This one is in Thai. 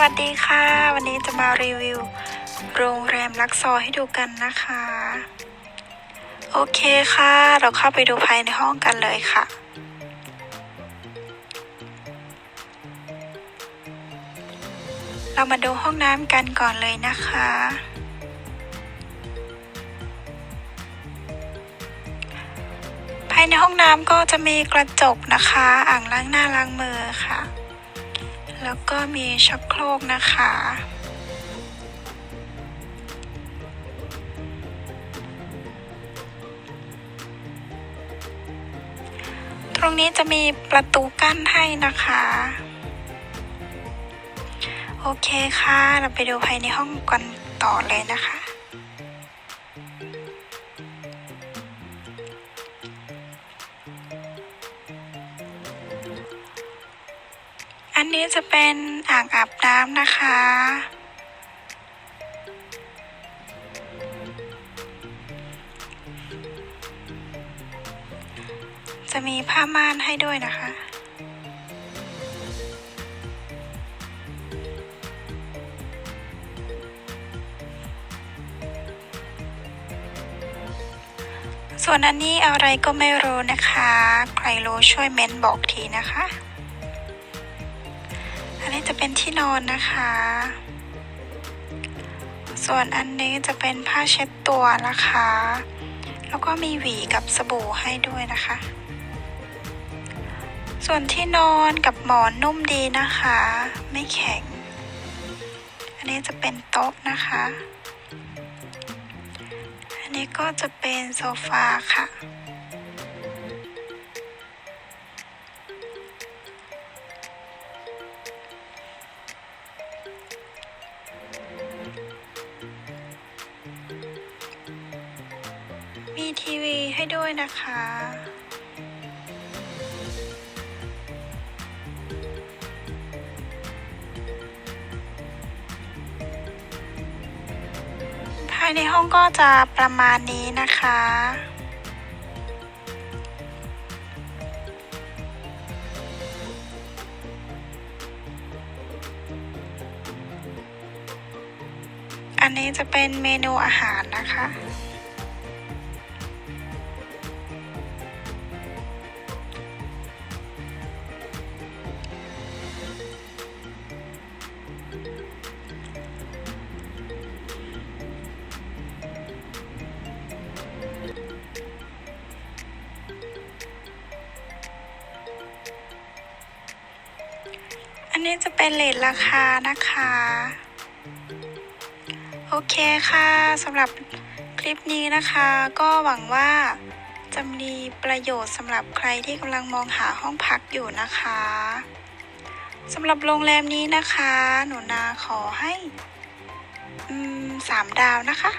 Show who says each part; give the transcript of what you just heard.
Speaker 1: สวัสดีค่ะ วันนี้จะมารีวิว โรงแรมลักซอให้ดูกันนะคะ โอเคค่ะ เราเข้าไปดูภายในห้องกันเลยค่ะ เรามาดูห้องน้ำกันก่อนเลยนะคะ ภายในห้องน้ำก็จะมีกระจกนะคะ อ่างล้างหน้าล้างมือค่ะ แล้วก็มีชักโครกนะคะ ตรงนี้จะมีประตูกั้นให้นะคะ โอเคค่ะ เราไปดูภายในห้องกันต่อเลยนะคะ อันนี้จะเป็นอ่างอาบน้ำนะคะ จะมีผ้าม่านให้ด้วยนะคะส่วนอันนี้อะไรก็ไม่รู้นะคะ ใครรู้ช่วยเม้นบอกทีนะคะ อันนี้จะเป็นที่นอนนะคะ ส่วนอันนี้จะเป็นผ้าเช็ดตัวนะคะ แล้วก็มีหวีกับสบู่ให้ด้วยนะคะ ส่วนที่นอนกับหมอนนุ่มดีนะคะ ไม่แข็ง อันนี้จะเป็นโต๊ะนะคะ อันนี้ก็จะเป็นโซฟาค่ะ มีทีวีให้ด้วยนะคะ ภายในห้องก็จะประมาณนี้นะคะอันนี้จะเป็นเมนูอาหารนะคะ นนี้จะเป็นเลทราคานะคะ โอเคค่ะสำหรับคลิปนี้นะคะ ก็หวังว่าจะมีประโยชน์สำหรับใครที่กำลังมองหาห้องพักอยู่นะคะสำหรับโรงแรมนี้นะคะ หนูนาขอให้สามดาวนะคะ